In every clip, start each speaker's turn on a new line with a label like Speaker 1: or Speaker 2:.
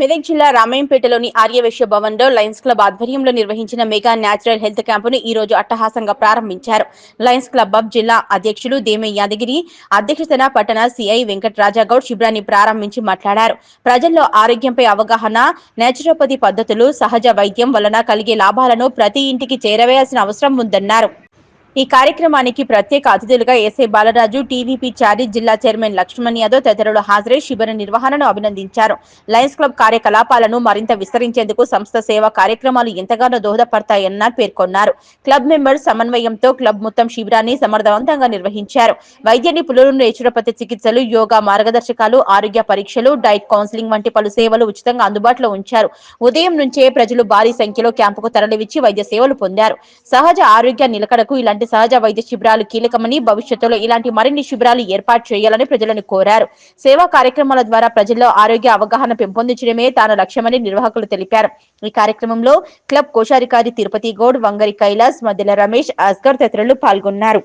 Speaker 1: మెదక్ జిల్లా రామాయంపేటలోని ఆర్యవైశ్య భవన్లో Lions club ఆధ్వర్యంలో నిర్వహించిన మెగా న్యాచురల్ హెల్త్ క్యాంపును ఈ రోజు అట్టహాసంగా ప్రారంభించారు. లయన్స్ క్లబ్ ఆఫ్ జిల్లా అధ్యక్షులు దేమే యాదగిరి అధ్యక్షతన పట్టణ సిఐ వెంకటరాజాగౌడ్ శిబిరాన్ని ప్రారంభించి మాట్లాడారు. ప్రజల్లో ఆరోగ్యంపై అవగాహన నేచురోపతి పద్ధతులు సహజ వైద్యం వలన కలిగే లాభాలను ప్రతి ఇంటికి చేరవేయాల్సిన అవసరం ఉందన్నారు. ఈ కార్యక్రమానికి ప్రత్యేక అతిథులుగా ఎస్ఐ బాలరాజు టీవీపీ చారి జిల్లా చైర్మన్ లక్ష్మణ్ యాదవ్ తదితరులు హాజరై శిబిర నిర్వహణను అభినందించారు. లయన్స్ క్లబ్ కార్యకలాపాలను మరింత విస్తరించేందుకు సంస్థ సేవా కార్యక్రమాలు ఎంతగానో దోహదపడతాయన్న పేర్కొన్నారు. క్లబ్ మెంబర్స్ సమన్వయంతో క్లబ్ మొత్తం శిబిరాన్ని సమర్థవంతంగా నిర్వహించారు. వైద్య నిపుణులు నేచురోపతి చికిత్సలు యోగా మార్గదర్శకాలు ఆరోగ్య పరీక్షలు డైట్ కౌన్సిలింగ్ వంటి పలు సేవలు ఉచితంగా అందుబాటులో ఉంచారు. ఉదయం నుంచే ప్రజలు భారీ సంఖ్యలో క్యాంపుకు తరలివిచ్చి వైద్య సేవలు పొందారు. సహజ ఆరోగ్య నిలకడకు ఇలాంటి ఇలాంటి సహజ వైద్య శిబిరాలు కీలకమని భవిష్యత్తులో ఇలాంటి మరిన్ని శిబిరాలు ఏర్పాటు చేయాలని ప్రజలను కోరారు. సేవా కార్యక్రమాల ద్వారా ప్రజల్లో ఆరోగ్య అవగాహన పెంపొందించడమే తాను లక్ష్యమని నిర్వాహకులు తెలిపారు. ఈ కార్యక్రమంలో క్లబ్ కోశాధికారి తిరుపతి గౌడ్ వంగరి కైలాస్ మధ్యల రమేష్ అస్గర్ తదితరులు పాల్గొన్నారు.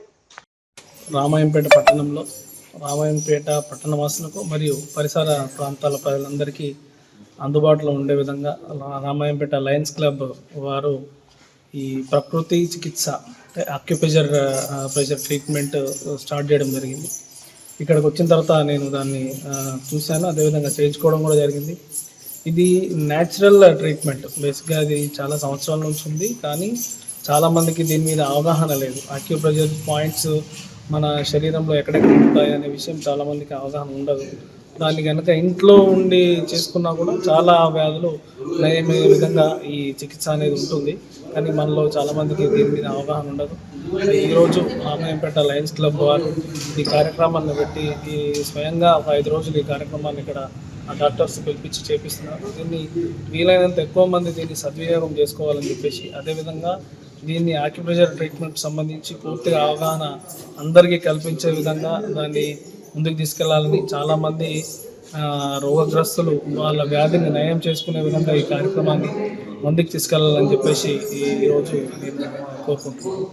Speaker 2: రామాయంపేట పట్టణంలో రామాయంపేట పట్టణవాసులకు మరియు పరిసర ప్రాంతాల ప్రజలందరికీ అందుబాటులో ఉండే విధంగా రామాయంపేట లయన్స్ క్లబ్ వారు ఈ ప్రకృతి చికిత్స అక్యుప్రెషర్ ప్రెషర్ ట్రీట్మెంట్ స్టార్ట్ చేయడం జరిగింది. ఇక్కడికి వచ్చిన తర్వాత నేను దాన్ని చూశాను. అదేవిధంగా చేయించుకోవడం కూడా జరిగింది. ఇది న్యాచురల్ ట్రీట్మెంట్ బేసిక్గా అది చాలా సంవత్సరాల నుంచి ఉంది. కానీ చాలామందికి దీని మీద అవగాహన లేదు. అక్యూప్రెషర్ పాయింట్స్ మన శరీరంలో ఎక్కడెక్కడ ఉంటాయి అనే విషయం చాలామందికి అవగాహన ఉండదు. దాన్ని కనుక ఇంట్లో ఉండి చేసుకున్నా కూడా చాలా వ్యాధులు నయమయ్యే విధంగా ఈ చికిత్స అనేది ఉంటుంది. కానీ మనలో చాలామందికి దీని మీద అవగాహన ఉండదు. ఈరోజు రామాయంపేట లయన్స్ క్లబ్ వారు ఈ కార్యక్రమాన్ని పెట్టి ఈ స్వయంగా ఒక ఐదు రోజులు ఈ కార్యక్రమాన్ని ఇక్కడ ఆ డాక్టర్స్ పిలిపించి చేపిస్తున్నారు. దీన్ని వీలైనంత ఎక్కువ మంది దీన్ని సద్వినియోగం చేసుకోవాలని చెప్పేసి అదేవిధంగా దీన్ని ఆక్యుప్రెషర్ ట్రీట్మెంట్ సంబంధించి పూర్తిగా అవగాహన అందరికీ కల్పించే విధంగా దాన్ని ముందుకు తీసుకెళ్ళాలని చాలామంది రోగగ్రస్తులు వాళ్ళ వ్యాధిని నయం చేసుకునే విధంగా ఈ కార్యక్రమాన్ని ముందుకు తీసుకెళ్ళాలని చెప్పేసి ఈ- ఈరోజు నేను కోరుకుంటున్నాను.